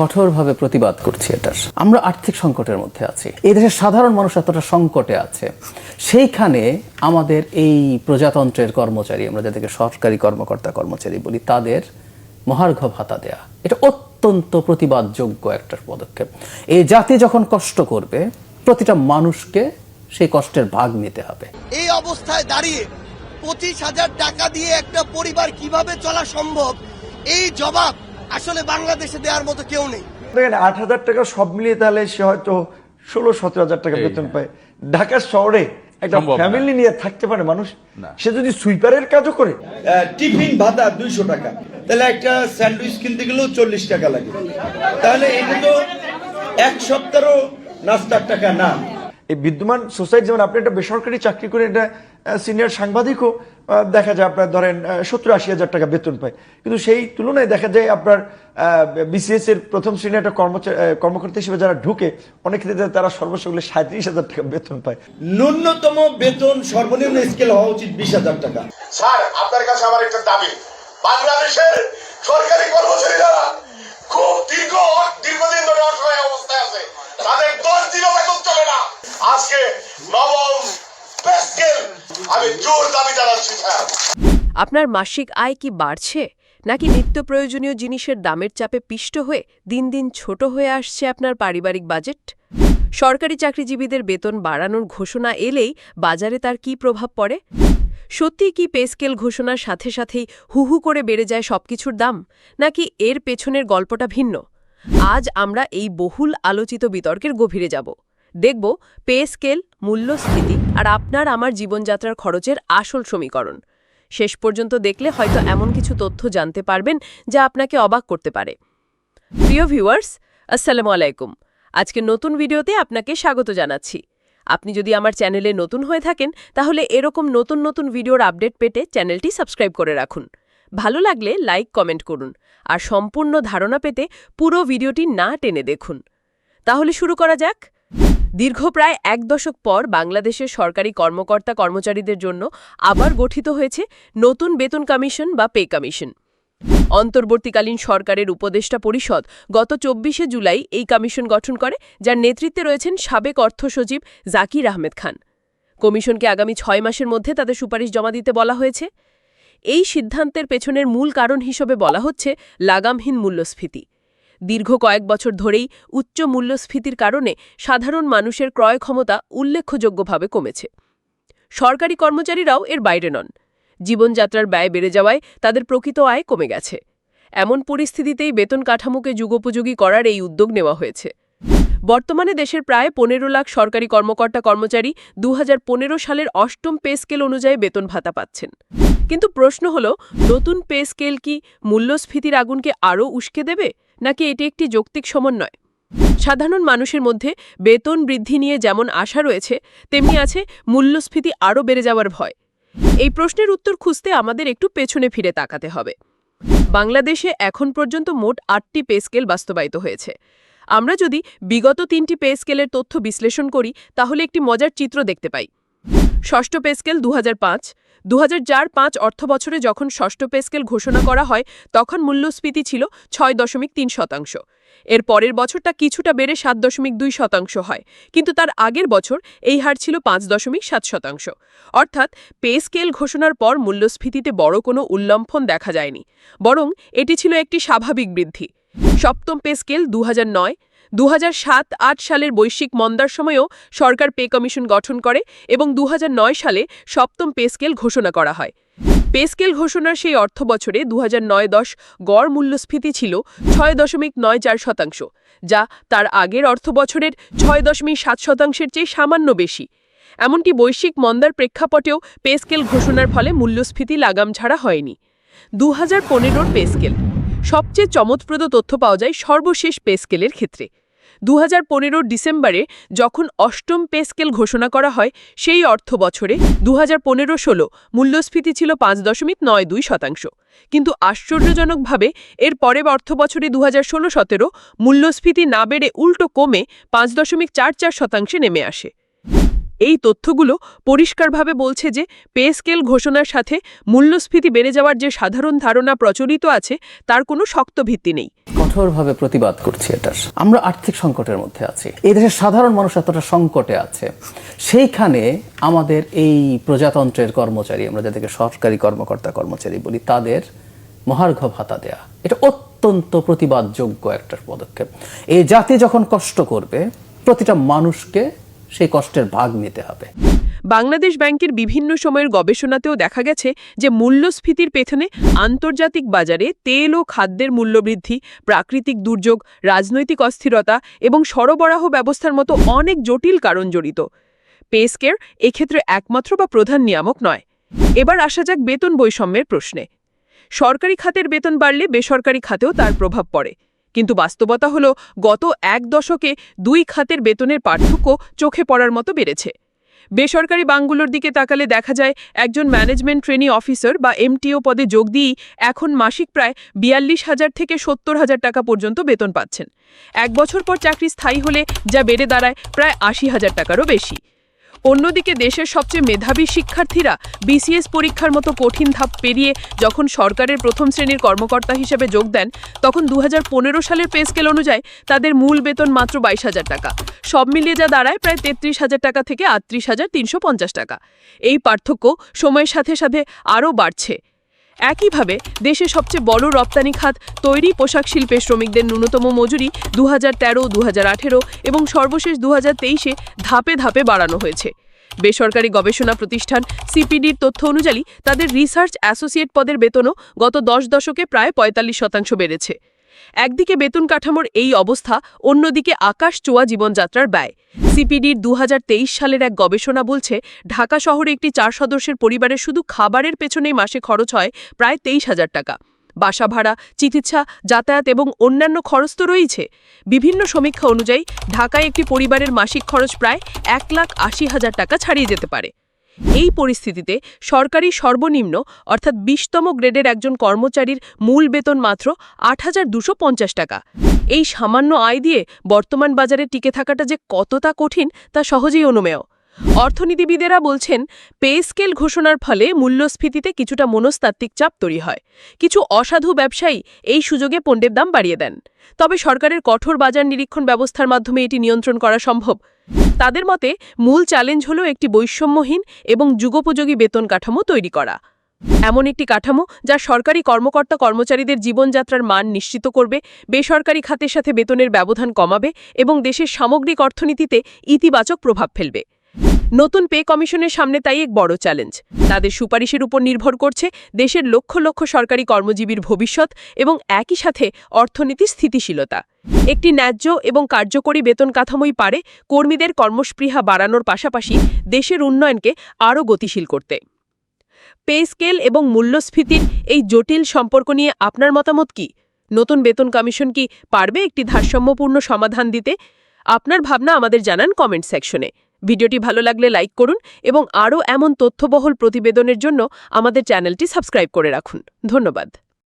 কঠোরভাবে প্রতিবাদ করছি এটার। আমরা আর্থিক সংকটের মধ্যে আছি। এই দেশের সাধারণ মানুষ এতটা সংকটে আছে। সেইখানে আমাদের এই প্রজাতন্ত্রের কর্মচারী, আমরা যাদেরকে সরকারি কর্মকর্তা কর্মচারী বলি, তাদের মহার্ঘ ভাতা দেয়া। এটা অত্যন্ত প্রতিবাদযোগ্য একটা পদক্ষেপ। এই জাতি যখন কষ্ট করবে, প্রতিটা মানুষকে সেই কষ্টের ভাগ নিতে হবে। এই অবস্থায় দাঁড়িয়ে পঁচিশ হাজার টাকা দিয়ে একটা পরিবার কীভাবে চলা সম্ভব, এই জবাব আসলে বাংলাদেশে দেওয়ার মতো কেউ নেই। দেখেন আট হাজার টাকা সব মিলিয়ে তাহলে সে হয়তো ষোলো সতেরো হাজার টাকা বেতন পায়। ঢাকা শহরে একটা ফ্যামিলি নিয়ে থাকতে পারে মানুষ সে যদি সুইপারের কাজও করে। টিফিন ভাতা দুইশো টাকা। তাহলে একটা স্যান্ডউইচ কিনতে গেলেও চল্লিশ টাকা লাগে। তাহলে এটা তো এক সপ্তাহও নাস্তার টাকা না। এই বিদ্যমান সোসাইটি যেমন আপনি একটা বেসরকারি চাকরি করে একটা সিনিয়র সাংবাদিকও দেখা যায় আপনার ধরেন সত্তর আশি হাজার টাকা বেতন পায়। কিন্তু সেই তুলনায় দেখা যায় আপনার বিসিএস এর প্রথম শ্রেণির একটা কর্মচারী কর্মকর্তা হিসেবে যারা ঢুকে অনেক ক্ষেত্রে তারা সর্বোচ্চ হলে সাঁত্রিশ হাজার টাকা বেতন পায়। ন্যূনতম বেতন সর্বনিম্ন স্কেল হওয়া উচিত বিশ হাজার টাকা। স্যার আপনার কাছে আমার একটা দাবি। বাংলাদেশের সরকারি কর্মচারীরা খুব দীর্ঘ দীর্ঘদিন ধরে অসহায় অবস্থায় আছে। তাদের দশ দিনও বেতন চলে না আজকে নবম পে স্কেল আমি জোর দাবি জানাচ্ছি, স্যার। আপনার মাসিক আয় কি বাড়ছে? নাকি নিত্য প্রয়োজনীয় জিনিসের দামের চাপে পিষ্ট হয়ে দিন দিন ছোট হয়ে আসছে আপনার পারিবারিক বাজেট? সরকারি চাকরিজীবীদের বেতন বাড়ানোর ঘোষণা এলেই বাজারে তার কি প্রভাব পড়ে? সত্যিই কি পেস্কেল ঘোষণার সাথে সাথেই হু হু করে বেড়ে যায় সবকিছুর দাম? নাকি এর পেছনের গল্পটা ভিন্ন? আজ আমরা এই বহুল আলোচিত বিতর্কের গভীরে যাব। দেখব পে স্কেল মূল্যস্ফীতি আর আপনার আমার জীবনযাত্রার খরচের আসল সমীকরণ। শেষ পর্যন্ত দেখলে হয়তো এমন কিছু তথ্য জানতে পারবেন যা আপনাকে অবাক করতে পারে। প্রিয় ভিউয়ার্স, আসসালামু আলাইকুম। আজকে নতুন ভিডিওতে আপনাকে স্বাগত জানাচ্ছি। আপনি যদি আমার চ্যানেলে নতুন হয়ে থাকেন, তাহলে এরকম নতুন নতুন ভিডিওর আপডেট পেতে চ্যানেলটি সাবস্ক্রাইব করে রাখুন। ভালো লাগলে লাইক, কমেন্ট করুন আর সম্পূর্ণ ধারণা পেতে পুরো ভিডিওটি না টেনে দেখুন। তাহলে শুরু করা যাক। দীর্ঘ প্রায় এক দশক পর বাংলাদেশের সরকারি কর্মকর্তা কর্মচারীদের জন্য আবার গঠিত হয়েছে নতুন বেতন কমিশন বা পে কমিশন। অন্তর্বর্তীকালীন সরকারের উপদেষ্টা পরিষদ গত চব্বিশে জুলাই এই কমিশন গঠন করে, যার নেতৃত্বে রয়েছেন সাবেক অর্থ সচিব জাকির আহমেদ খান। কমিশনকে আগামী ছয় মাসের মধ্যে তাদের সুপারিশ জমা দিতে বলা হয়েছে। এই সিদ্ধান্তের পেছনের মূল কারণ হিসেবে বলা হচ্ছে লাগামহীন মূল্যস্ফীতি। দীর্ঘ কয়েক বছর ধরেই উচ্চ মূল্যস্ফীতির কারণে সাধারণ মানুষের ক্রয় ক্ষমতা উল্লেখযোগ্যভাবে কমেছে। সরকারি কর্মচারীরাও এর বাইরে নন। জীবনযাত্রার ব্যয় বেড়ে যাওয়ায় তাদের প্রকৃত আয় কমে গেছে। এমন পরিস্থিতিতেই বেতন কাঠামোকে যুগোপযোগী করার এই উদ্যোগ নেওয়া হয়েছে। বর্তমানে দেশের প্রায় পনেরো লাখ সরকারি কর্মকর্তা কর্মচারী দু হাজার পনেরো সালের অষ্টম পে স্কেল অনুযায়ী বেতন ভাতা পাচ্ছেন। কিন্তু প্রশ্ন হল, নতুন পে স্কেল কি মূল্যস্ফীতির আগুনকে আরও উস্কে দেবে? নাকি এটি একটি যৌক্তিক সমন্বয়? সাধারণ মানুষের মধ্যে বেতন বৃদ্ধি নিয়ে যেমন আশা রয়েছে, তেমনি আছে মূল্যস্ফীতি আরও বেড়ে যাওয়ার ভয়। এই প্রশ্নের উত্তর খুঁজতে আমাদের একটু পেছনে ফিরে তাকাতে হবে। বাংলাদেশে এখন পর্যন্ত মোট আটটি পে স্কেল বাস্তবায়িত হয়েছে। আমরা যদি বিগত তিনটি পে স্কেলের তথ্য বিশ্লেষণ করি, তাহলে একটি মজার চিত্র দেখতে পাই। ষষ্ঠ পেস্কেল দু হাজার পাঁচ। দু পাঁচ অর্থ বছরে যখন ষষ্ঠ পেস্কেল ঘোষণা করা হয়, তখন মূল্যস্ফীতি ছিল ছয় দশমিক তিন শতাংশ। এর পরের বছরটা কিছুটা বেড়ে সাত দশমিক দুই শতাংশ হয়, কিন্তু তার আগের বছর এই হার ছিল পাঁচ দশমিক সাত শতাংশ। অর্থাৎ, পে স্কেল ঘোষণার পর মূল্যস্ফীতিতে বড় কোনো উল্লম্ফন দেখা যায়নি, বরং এটি ছিল একটি স্বাভাবিক বৃদ্ধি। সপ্তম পে স্কেল দু হাজার নয়। দু সাত, আট সালের বৈশ্বিক মন্দার সময়েও সরকার পে কমিশন গঠন করে এবং দুহাজার নয় সালে সপ্তম পে স্কেল ঘোষণা করা হয়। পে স্কেল ঘোষণার সেই অর্থ বছরে দু দশ গড় মূল্যস্ফীতি ছিল ছয় দশমিক নয় চার শতাংশ, যা তার আগের অর্থ বছরের ছয় দশমিক সাত শতাংশের চেয়ে সামান্য বেশি। এমনকি বৈশ্বিক মন্দার প্রেক্ষাপটেও পে স্কেল ঘোষণার ফলে মূল্যস্ফীতি লাগাম ছাড়া হয়নি। দু হাজার পনেরোর পে স্কেল সবচেয়ে চমৎপ্রদ তথ্য পাওয়া যায় সর্বশেষ পে স্কেলের ক্ষেত্রে। দু হাজার ডিসেম্বরে যখন অষ্টম পে স্কেল ঘোষণা করা হয়, সেই অর্থ বছরে দু হাজার পনেরো ষোলো মূল্যস্ফীতি ছিল পাঁচ দশমিক নয় দুই শতাংশ। কিন্তু আশ্চর্যজনকভাবে, এর পরের অর্থ বছরে দু হাজার ষোলো সতেরো মূল্যস্ফীতি না বেড়ে উল্টো কমে পাঁচ দশমিক চার চার শতাংশে নেমে আসে। এই তথ্যগুলো পরিষ্কারভাবে বলছে যে পে স্কেল ঘোষণার সাথে মূল্যস্ফীতি বেড়ে যাওয়ার যে সাধারণ ধারণা প্রচলিত আছে, তার কোনো শক্ত ভিত্তি নেই। কঠোরভাবে প্রতিবাদ করছি এটার। আমরা আর্থিক সংকটের মধ্যে আছি। এই দেশের সাধারণ মানুষ এতটা সংকটে আছে। সেইখানে আমাদের এই প্রজাতন্ত্রের কর্মচারী, আমরা যাদেরকে সরকারি কর্মকর্তা কর্মচারী বলি, তাদের মহার্ঘ ভাতা দেয়া। এটা অত্যন্ত প্রতিবাদযোগ্য একটা পদক্ষেপ। এই জাতি যখন কষ্ট করবে, প্রতিটা মানুষকে সেই কষ্টের ভাগ নিতে হবে। বাংলাদেশ ব্যাংকের বিভিন্ন সময়ের গবেষণাতেও দেখা গেছে যে মূল্যস্ফীতির পেছনে আন্তর্জাতিক বাজারে তেল ও খাদ্যের মূল্যবৃদ্ধি, প্রাকৃতিক দুর্যোগ, রাজনৈতিক অস্থিরতা এবং সরবরাহ ব্যবস্থার মতো অনেক জটিল কারণ জড়িত। পেস্কের এক্ষেত্রে একমাত্র বা প্রধান নিয়ামক নয়। এবার আসা যাক বেতন বৈষম্যের প্রশ্নে। সরকারি খাতের বেতন বাড়লে বেসরকারি খাতেও তার প্রভাব পড়ে। কিন্তু বাস্তবতা হল, গত এক দশকে দুই খাতের বেতনের পার্থক্য চোখে পড়ার মতো বেড়েছে। বেসরকারি বাংগুলোর দিকে তাকালে দেখা যায়, একজন ম্যানেজমেন্ট ট্রেনি অফিসার বা এমটিও পদে যোগ দিয়েই এখন মাসিক প্রায় বিয়াল্লিশ হাজার থেকে সত্তর হাজার টাকা পর্যন্ত বেতন পাচ্ছেন। এক বছর পর চাকরি স্থায়ী হলে যা বেড়ে দাঁড়ায়, প্রায় আশি হাজার টাকারও বেশি। অন্যদিকে দেশের সবচেয়ে মেধাবী শিক্ষার্থীরা বিসিএস পরীক্ষার মতো কঠিন ধাপ পেরিয়ে যখন সরকারের প্রথম শ্রেণির কর্মকর্তা হিসেবে যোগ দেন, তখন দু হাজার পনেরো সালের পে স্কেল অনুযায়ী তাদের মূল বেতন মাত্র বাইশ হাজার টাকা। সব মিলিয়ে যা দাঁড়ায় প্রায় তেত্রিশ হাজার টাকা থেকে আটত্রিশ হাজার তিনশো পঞ্চাশ টাকা। এই পার্থক্য সময়ের সাথে সাথে আরও বাড়ছে। একইভাবে দেশে সবচেয়ে বড় রপ্তানি খাত তৈরি পোশাক শিল্পে শ্রমিকদের ন্যূনতম মজুরি দু হাজার তেরো দু হাজার এবং সর্বশেষ দু হাজার ধাপে ধাপে বাড়ানো হয়েছে। বেসরকারি গবেষণা প্রতিষ্ঠান সিপিডির তথ্য অনুযায়ী তাদের রিসার্চ অ্যাসোসিয়েট পদের বেতনও গত দশ দশকে প্রায় পঁয়তাল্লিশ শতাংশ বেড়েছে। একদিকে বেতন কাঠামোর এই অবস্থা, অন্যদিকে আকাশ চোয়া জীবনযাত্রার ব্যয়। সিপিডির দু হাজার তেইশ সালের এক গবেষণা বলছে, ঢাকা শহরে একটি চার সদস্যের পরিবারের শুধু খাবারের পেছনেই মাসে খরচ হয় প্রায় তেইশ হাজার টাকা। বাসা ভাড়া, চিকিৎসা, যাতায়াত এবং অন্যান্য খরচ তো রয়েছে বিভিন্ন সমীক্ষা অনুযায়ী, ঢাকায় একটি পরিবারের মাসিক খরচ প্রায় এক লাখ আশি হাজার টাকা ছাড়িয়ে যেতে পারে। এই পরিস্থিতিতে সরকারি সর্বনিম্ন, অর্থাৎ বিশতম গ্রেডের একজন কর্মচারীর মূল বেতন মাত্র আট টাকা। এই সামান্য আয় দিয়ে বর্তমান বাজারে টিকে থাকাটা যে কতটা কঠিন, তা সহজেই অনুমেয়। অর্থনীতিবিদেরা বলছেন, পে স্কেল ঘোষণার ফলে মূল্যস্ফীতিতে কিছুটা মনস্তাত্ত্বিক চাপ তৈরি হয়। কিছু অসাধু ব্যবসায়ী এই সুযোগে পণ্যের দাম বাড়িয়ে দেন। তবে সরকারের কঠোর বাজার নিরীক্ষণ ব্যবস্থার মাধ্যমে এটি নিয়ন্ত্রণ করা সম্ভব। তাদের মতে, মূল চ্যালেঞ্জ হল একটি বৈষম্যহীন এবং যুগোপযোগী বেতন কাঠামো তৈরি করা। এমন একটি কাঠামো যা সরকারি কর্মকর্তা কর্মচারীদের জীবনযাত্রার মান নিশ্চিত করবে, বেসরকারি খাতের সাথে বেতনের ব্যবধান কমাবে এবং দেশের সামগ্রিক অর্থনীতিতে ইতিবাচক প্রভাব ফেলবে। নতুন পে কমিশনের সামনে তাই এক বড় চ্যালেঞ্জ। তাদের সুপারিশের উপর নির্ভর করছে দেশের লক্ষ লক্ষ সরকারি কর্মজীবীর ভবিষ্যৎ এবং একই সাথে অর্থনীতির স্থিতিশীলতা। একটি ন্যায্য এবং কার্যকরী বেতন কাঠামোই পারে কর্মীদের কর্মস্পৃহা বাড়ানোর পাশাপাশি দেশের উন্নয়নকে আরও গতিশীল করতে। পে স্কেল এবং মূল্যস্ফীতির এই জটিল সম্পর্ক নিয়ে আপনার মতামত কি? নতুন বেতন কমিশন কি পারবে একটি ভারসাম্যপূর্ণ সমাধান দিতে? আপনার ভাবনা আমাদের জানান কমেন্ট সেকশনে। ভিডিওটি ভালো লাগলে লাইক করুন এবং আরও এমন তথ্যবহল প্রতিবেদনের জন্য আমাদের চ্যানেলটি সাবস্ক্রাইব করে রাখুন। ধন্যবাদ।